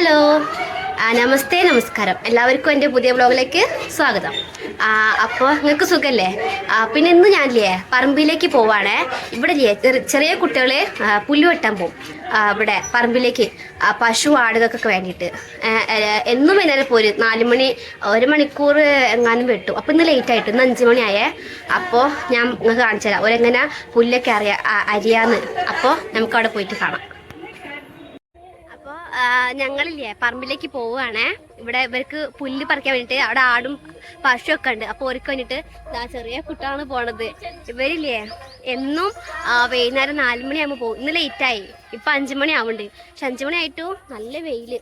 Hello. നമസ്തേ നമസ്കാരം. എല്ലാവർക്കും എന്റെ പുതിയ ബ്ലോഗിലേക്ക് സ്വാഗതം. അപ്പോൾ നിങ്ങൾക്ക് സുഖമല്ലേ പിന്നെ ഇന്ന് ഞാനില്ലേ പറമ്പിലേക്ക് പോവാണേ. ഇവിടെ ചെറിയ കുട്ടികൾ പുല്ല് വെട്ടാൻ ആ, ഇവിടെ പറമ്പിലേക്ക് പശു ആടുകൾക്കൊക്കെ വേണ്ടിയിട്ട്. എന്നും വൈകുന്നേരം പോരും നാല് മണി ഒരു മണിക്കൂർ എങ്ങാനും വെട്ടും. അപ്പോൾ ഇന്ന് ലേറ്റ് ആയിട്ട് ഇന്ന് അഞ്ച് മണിയായേ അപ്പോൾ ഞാൻ നിങ്ങൾക്ക് കാണിച്ചു തരാം. ഒരെങ്ങനെ പുല്ലൊക്കെ അറിയാ അരിയാന്ന്. അപ്പോൾ നമുക്ക് അവിടെ പോയിട്ട് കാണാം. ഞങ്ങളില്ലേ പറമ്പിലേക്ക് പോവുകയാണേ. ഇവിടെ ഇവർക്ക് പുല്ല് പറിക്കാൻ വേണ്ടിട്ട് അവിടെ ആടും പശുവൊക്കെ ഉണ്ട്. അപ്പോൾ ഒരുക്ക് വേണ്ടിയിട്ട് ഇതാ ചെറിയ കുട്ടാണ് പോണത്. ഇവരില്ലേ എന്നും വൈകുന്നേരം നാല് മണിയാകുമ്പോൾ പോകും. ഇന്ന് ലേറ്റായി ഇപ്പം അഞ്ച് മണി ആവുന്നുണ്ട്. പക്ഷെ അഞ്ച് മണി ആയിട്ടു നല്ല വെയിൽ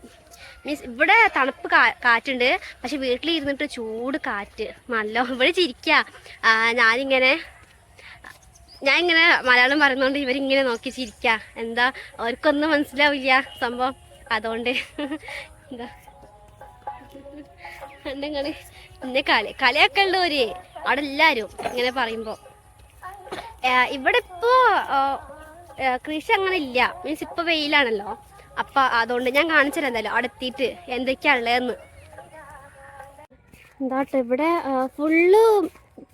മീൻസ് ഇവിടെ തണുപ്പ് കാ കാറ്റുണ്ട്. പക്ഷെ വീട്ടിലിരുന്നിട്ട് ചൂട് കാറ്റ്. നല്ല ഇവിടെ ചിരിക്കുക ഞാനിങ്ങനെ ഞാൻ ഇങ്ങനെ മലയാളം പറയുന്നോണ്ട് ഇവരിങ്ങനെ നോക്കി ചിരിക്ക. എന്താ അവർക്കൊന്നും മനസ്സിലാവില്ല സംഭവം. അതുകൊണ്ട് എന്താ? പിന്നെ കളി കളിയൊക്കെ ഉള്ളവര് അവിടെ എല്ലാരും ഇങ്ങനെ പറയുമ്പോ. ഇവിടെ ഇപ്പോ കൃഷി അങ്ങനെ ഇല്ല. മീൻസ് ഇപ്പൊ വെയിലാണല്ലോ. അപ്പൊ അതുകൊണ്ട് ഞാൻ കാണിച്ചു എന്തായാലും. അവിടെ എത്തിയിട്ട് എന്തൊക്കെയാ ഉള്ളതെന്ന് എന്താട്ടെ ഇവിടെ ഫുള്ള്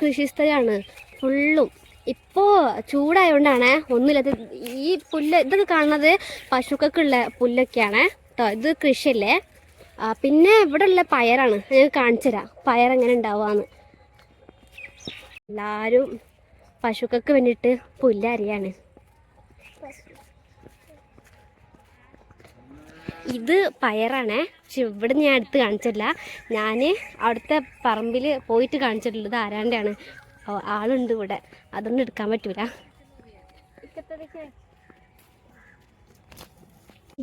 കൃഷിസ്ഥലാണ് ഫുള്ളും. ഇപ്പോൾ ചൂടായതുകൊണ്ടാണ് ഒന്നുമില്ലാത്ത ഈ പുല്ല് ഇതൊക്കെ കാണുന്നത് പശുക്കൾക്കുള്ള പുല്ലൊക്കെയാണ് കേട്ടോ ഇത് കൃഷിയല്ലേ? പിന്നെ ഇവിടെ ഉള്ള പയറാണ്. ഞാൻ കാണിച്ചു തരാം. എങ്ങനെ ഉണ്ടാവുകയെന്ന് എല്ലാവരും പശുക്കൾക്ക് വേണ്ടിയിട്ട് പുല്ലരിയാണ് ഇത് പയറാണേ. പക്ഷെ ഇവിടെ ഞാൻ അടുത്ത് കാണിച്ചില്ല ഞാൻ അവിടുത്തെ പറമ്പിൽ പോയിട്ട് കാണിച്ചിട്ടുള്ളത് ആരാണ്ടാണ് ഓ, ആളുണ്ട് ഇവിടെ. അതൊന്നും എടുക്കാൻ പറ്റൂല.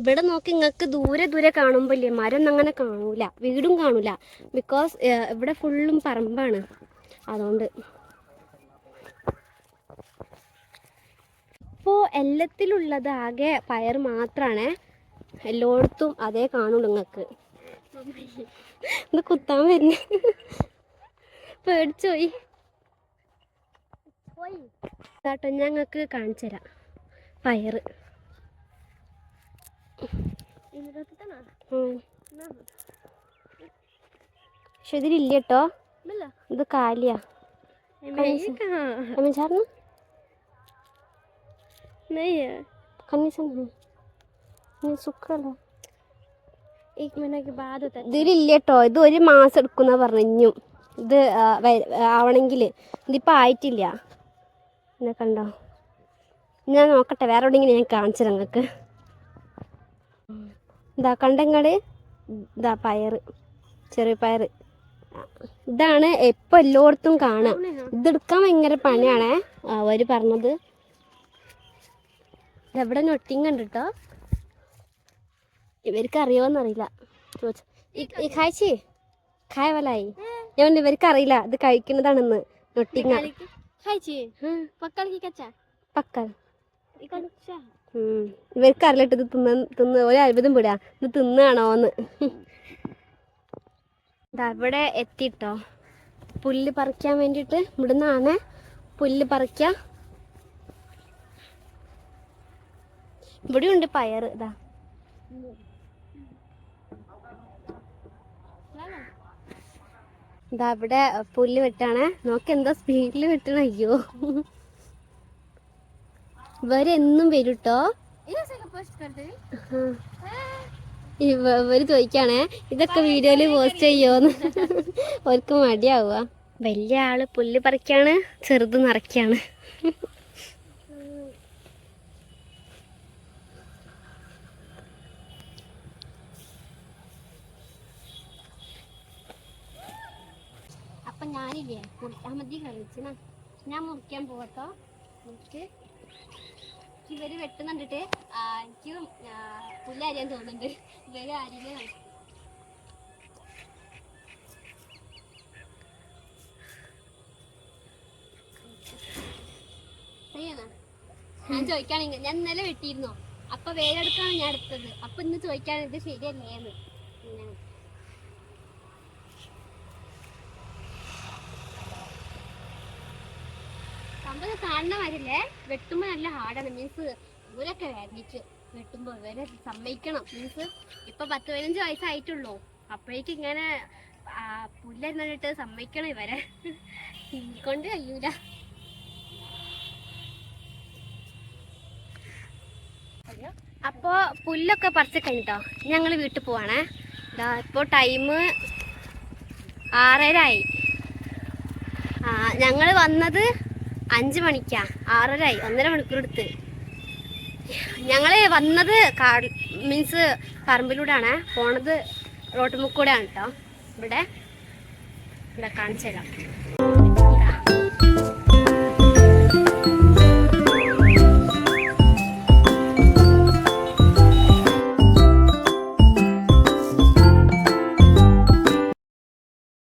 ഇവിടെ നോക്കി നിങ്ങൾക്ക് ദൂരെ ദൂരെ കാണുമ്പോൾ ഇല്ലേ? മരം അങ്ങനെ കാണൂല. വീടും കാണൂല. ബിക്കോസ് ഇവിടെ ഫുള്ളും പറമ്പാണ്. അതുകൊണ്ട്. ഇപ്പോൾ എല്ലാത്തിലുള്ളത് ആകെ പയർ മാത്രമാണ് എല്ലായിടത്തും അതേ കാണുള്ളൂ നിങ്ങൾക്ക് ഇത് കുത്താൻ വരുന്നേ പേടിച്ചോയി. കേട്ടോ ഞങ്ങൾക്ക് കാണിച്ചു തരാം. പയർ പക്ഷെ ഇതിലില്ല കേട്ടോ. ഇത് കാലിയാ. ഇതിലില്ല കേട്ടോ. ഇത് ഒരു മാസം എടുക്കുന്ന പറഞ്ഞു ഇത് ആവണെങ്കിൽ ഇതിപ്പോ ആയിട്ടില്ല. എന്നെ കണ്ടോ? ഞാൻ നോക്കട്ടെ വേറെ എവിടെയെങ്കിലും ഞാൻ കാണിച്ചു നിങ്ങൾക്ക് ഇതാ കണ്ടങ്ങൾ ഇതാ പയറ് ചെറിയ പയർ ഇതാണ് എപ്പോൾ എല്ലായിടത്തും കാണാം. ഇതെടുക്കാൻ ഭയങ്കര പണിയാണേ അവർ പറഞ്ഞത്. ഇതെവിടെ നൊട്ടിങ് ഉണ്ട് കേട്ടോ ഇവർക്ക് അറിയോന്നറിയില്ല ചോദിച്ചു. ഈ കാഴ്ച കായ വലായി. ഞാൻ ഇവർക്ക് അറിയില്ല ഇത് കഴിക്കുന്നതാണെന്ന്. നൊട്ടിങ്ങ ખાય છે પક્કલ કે કચ્ચા പക്കൽ ഇവർക്കറിയില്ല ഇത് തിന്ന തിന്ന ഒരത്ഭുതം വിടുക ഇത് തിന്നാണോന്ന്. ഇവിടെ എത്തിട്ടോ. പുല്ല് പറിക്കാൻ വേണ്ടിയിട്ട് ഇവിടുന്നാണ് പുല്ല് പറിക്ക. ഇവിടെ ഉണ്ട് പയർ ഇതാ ഇതാ ഇവിടെ പുല്ല് വെട്ടാണേ. നോക്ക് എന്താ സ്പീഡിൽ വെട്ടണ അയ്യോ. ഇവരെന്നും വരും ഇവർ ചോദിക്കാണേ ഇതൊക്കെ വീഡിയോയിൽ പോസ്റ്റ് ചെയ്യോന്ന്. അവർക്ക് മടിയാവുക. വലിയ ആൾ പുല്ല് പറിക്കാണ് ചെറുത് നിറയ്ക്കാണ്. ഞാനില്ലേ മതി കളിച്ചിന ഞാൻ മുറിക്കാൻ പോകട്ടോ നമുക്ക് ഇവർ വെട്ടുന്നുണ്ടിട്ട് എനിക്ക് പുല്ല് അരിയാൻ തോന്നുന്നുണ്ട്. ഇവർ അരിയാണ് ഞാൻ ചോദിക്കാണെങ്കിൽ ഞാൻ ഇന്നലെ വെട്ടിയിരുന്നോ? അപ്പൊ വേരെടുക്കാണ് ഞാൻ എടുത്തത്. അപ്പൊ ഇന്ന് ചോദിക്കാൻ ഇത് ശരിയല്ലേന്ന്. പിന്നെ സംഭവം കാണുന്ന മാതിരില്ലേ വെട്ടുമ്പോ നല്ല ഹാർഡാണ്. മീൻസ് ഇവരൊക്കെ വേദനിച്ച് വെട്ടുമ്പോ ഇവരെ സമ്മതിക്കണം. മീൻസ് ഇപ്പൊ പത്ത് പതിനഞ്ച് വയസ്സായിട്ടുള്ളൂ. അപ്പോഴേക്കും ഇങ്ങനെ പുല്ലെന്നിട്ട് സമ്മതിക്കണം ഇവരെ. കൊണ്ട് കഴിയൂല. അപ്പോ പുല്ലൊക്കെ പറിച്ച് കഴിഞ്ഞിട്ടോ? ഞങ്ങൾ വീട്ടിൽ പോവാണേ. ഇതാ ഇപ്പോൾ ടൈം ആറര ആയി ആ ഞങ്ങൾ വന്നത് അഞ്ച് മണിക്കാ ആറരയായി ഒന്നര മണിക്കൂർ എടുത്ത്. ഞങ്ങൾ വന്നത് കാട് മീൻസ് പറമ്പിലൂടെയാണ് പോണത് റോട്ടുമുക്കൂടെയാണ് കേട്ടോ ഇവിടെ ഇവിടെ കാണിച്ചു തരാം